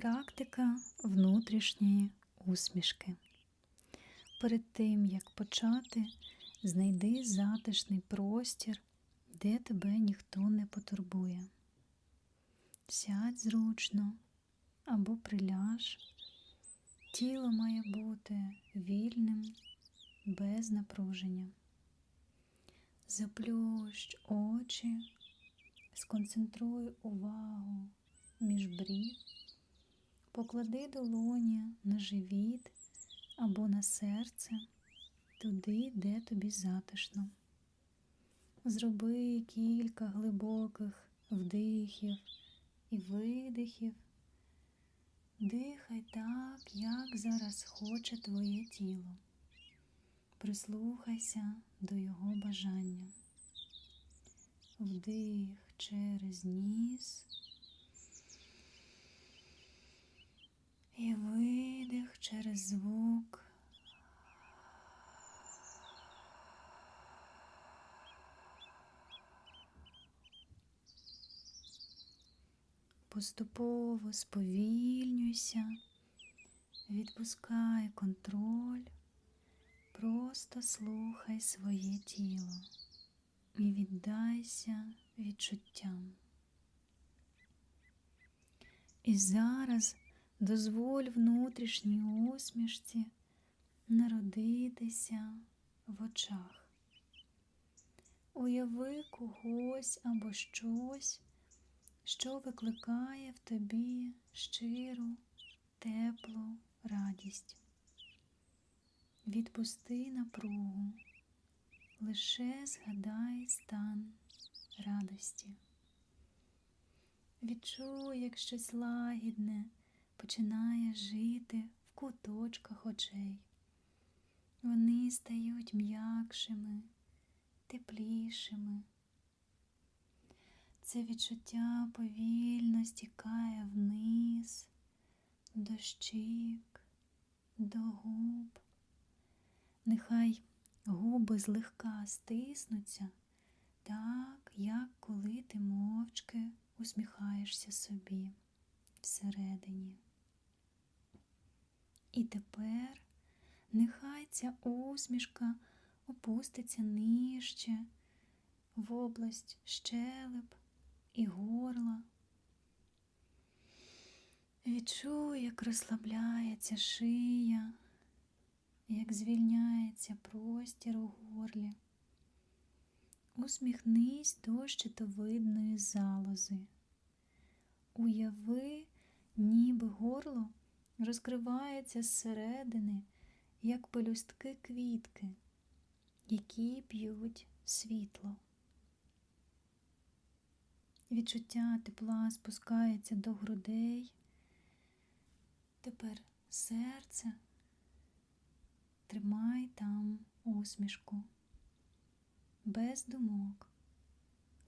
Практика внутрішньої усмішки. Перед тим, як почати, знайди затишний простір, де тебе ніхто не потурбує. Сядь зручно або приляж. Тіло має бути вільним, без напруження. Заплющ очі, сконцентруй увагу між брів. Поклади долоні на живіт або на серце, туди, де тобі затишно. Зроби кілька глибоких вдихів і видихів. Дихай так, як зараз хоче твоє тіло. Прислухайся до його бажання. Вдих через ніс. І видих через звук. Поступово сповільнюйся, відпускай контроль, просто слухай своє тіло і віддайся відчуттям. І зараз дозволь внутрішній усмішці народитися в очах. Уяви когось або щось, що викликає в тобі щиру, теплу радість. Відпусти напругу, лише згадай стан радості. Відчуй, як щось лагідне починає жити в куточках очей. Вони стають м'якшими, теплішими. Це відчуття повільно стікає вниз, до щік, до губ. Нехай губи злегка стиснуться, так, як коли ти мовчки усміхаєшся собі всередині. І тепер нехай ця усмішка опуститься нижче в область щелеп і горла. Відчуй, як розслабляється шия, як звільняється простір у горлі. Усміхнись до щитовидної залози. Уяви, ніби горло розкривається зсередини, як пелюстки квітки, які п'ють світло. Відчуття тепла спускається до грудей. Тепер серце. Тримай там усмішку, без думок,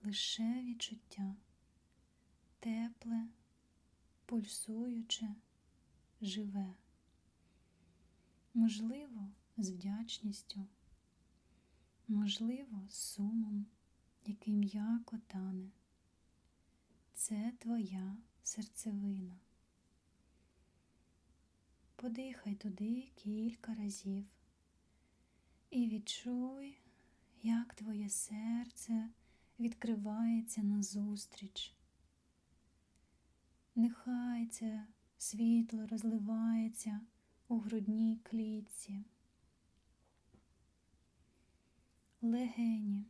лише відчуття, тепле, пульсуюче, живе, можливо, з вдячністю, можливо, з сумом, який м'яко тане. Це твоя серцевина. Подихай туди кілька разів і відчуй, як твоє серце відкривається назустріч. Нехай це світло розливається у грудній клітці. Легені,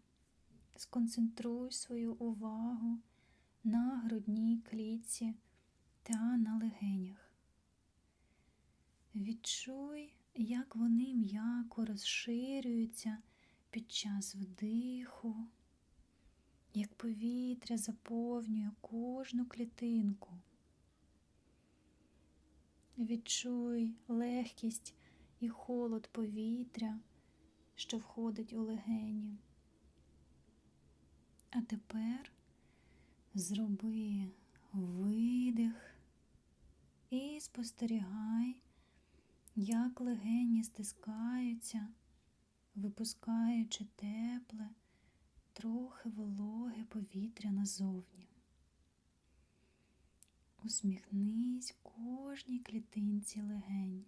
сконцентруй свою увагу на грудній клітці та на легенях. Відчуй, як вони м'яко розширюються під час вдиху, як повітря заповнює кожну клітинку. Відчуй легкість і холод повітря, що входить у легені. А тепер зроби видих і спостерігай як легені стискаються, випускаючи тепле, трохи вологе повітря назовні. Усміхнись кожній клітинці легень.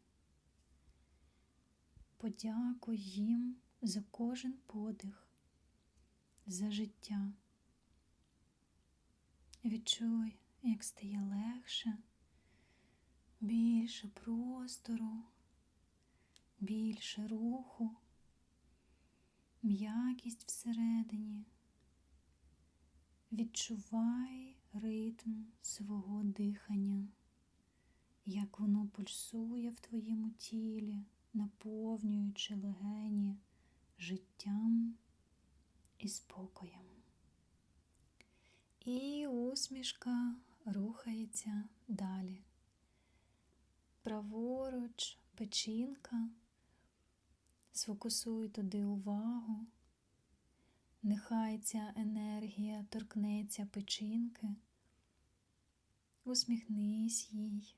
Подякуй їм за кожен подих, за життя. Відчуй, як стає легше, більше простору, більше руху, м'якість всередині. Відчувай ритм свого дихання, як воно пульсує в твоєму тілі, наповнюючи легені життям і спокоєм. І усмішка рухається далі. Праворуч, печінка, сфокусуй туди увагу. Нехай ця енергія торкнеться печінки, усміхнись їй.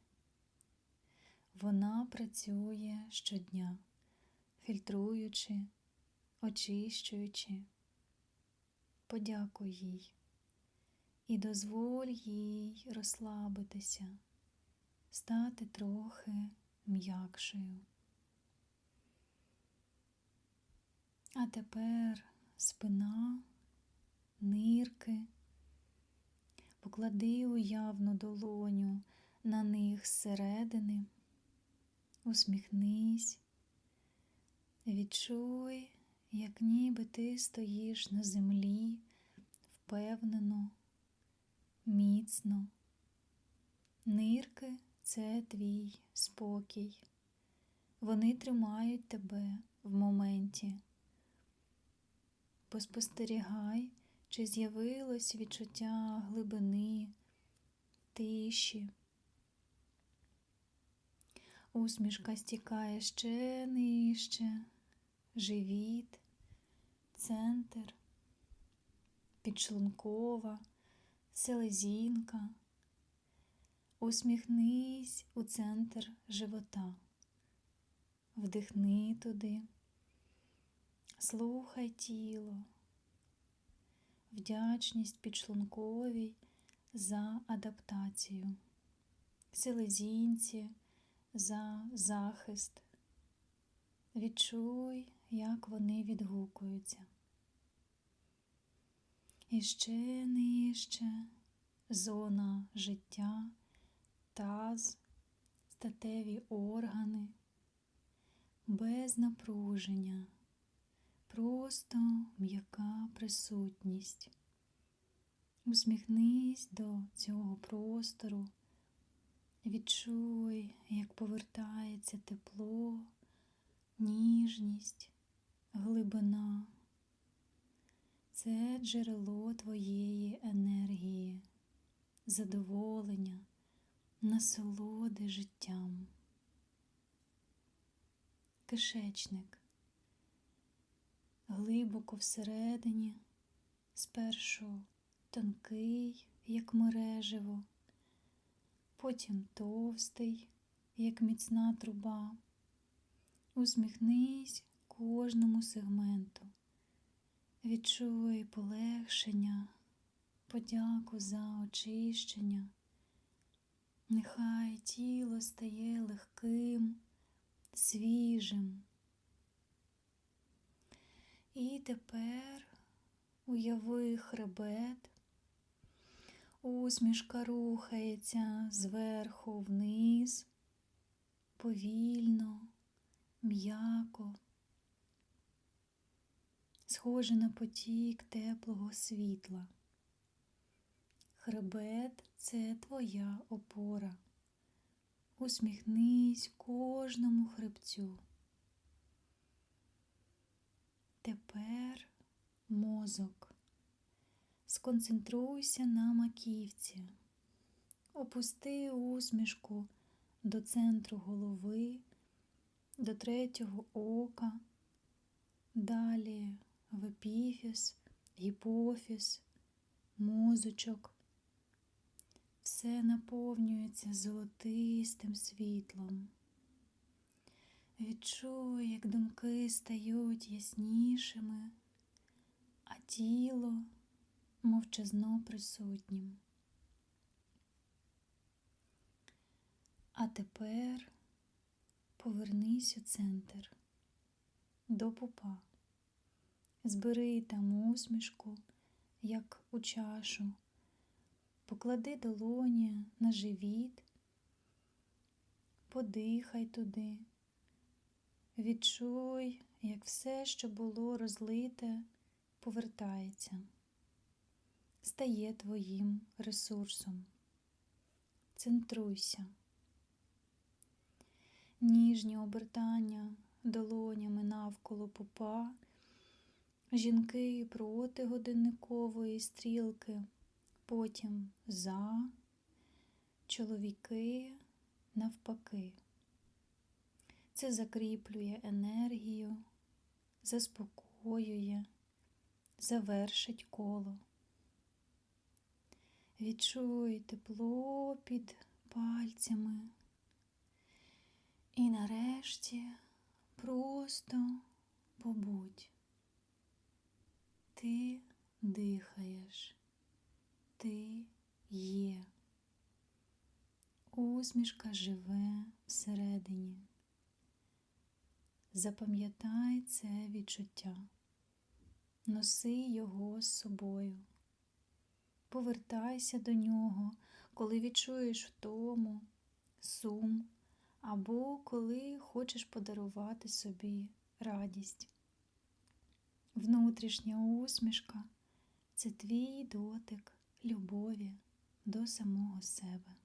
Вона працює щодня, фільтруючи, очищуючи. Подякуй їй і дозволь їй розслабитися, стати трохи м'якшою. А тепер спина, нирки, поклади уявну долоню на них зсередини, усміхнись, відчуй, як ніби ти стоїш на землі впевнено, міцно. Нирки це твій спокій. Вони тримають тебе в моменті. Поспостерігай, чи з'явилось відчуття глибини, тиші. Усмішка стікає ще нижче, живіт, центр, підшлункова, селезінка. Усміхнись у центр живота, вдихни туди. Слухай тіло, вдячність підшлунковій за адаптацію, селезінці за захист. Відчуй, як вони відгукуються. І ще нижче зона життя, таз, статеві органи, без напруження просто м'яка присутність. Усміхнись до цього простору, відчуй, як повертається тепло, ніжність, глибина. Це джерело твоєї енергії, задоволення, насолоди життям. Кишечник глибоко всередині, спершу тонкий, як мереживо, потім товстий, як міцна труба. Усміхнись кожному сегменту, відчуй полегшення, подяку за очищення. Нехай тіло стає легким, свіжим. І тепер уяви хребет, усмішка рухається зверху вниз, повільно, м'яко, схоже на потік теплого світла. Хребет це твоя опора. Усміхнись кожному хребцю. Тепер мозок. Сконцентруйся на маківці, опусти усмішку до центру голови, до третього ока, далі в епіфіс, гіпофіз, мозочок. Все наповнюється золотистим світлом. Відчуй, як думки стають яснішими, а тіло мовчазно присутнім. А тепер повернись у центр до пупа. Збери там усмішку, як у чашу, поклади долоні на живіт, подихай туди, відчуй, як все, що було розлите, повертається, стає твоїм ресурсом. Центруйся. Ніжні обертання долонями навколо пупа, жінки проти годинникової стрілки, потім за, чоловіки навпаки. Це закріплює енергію, заспокоює, завершить коло. Відчуй тепло під пальцями. І нарешті просто побудь. Ти дихаєш, ти є. Усмішка живе всередині. Запам'ятай це відчуття, носи його з собою. Повертайся до нього, коли відчуєш втому, сум або коли хочеш подарувати собі радість. Внутрішня усмішка це твій дотик любові до самого себе.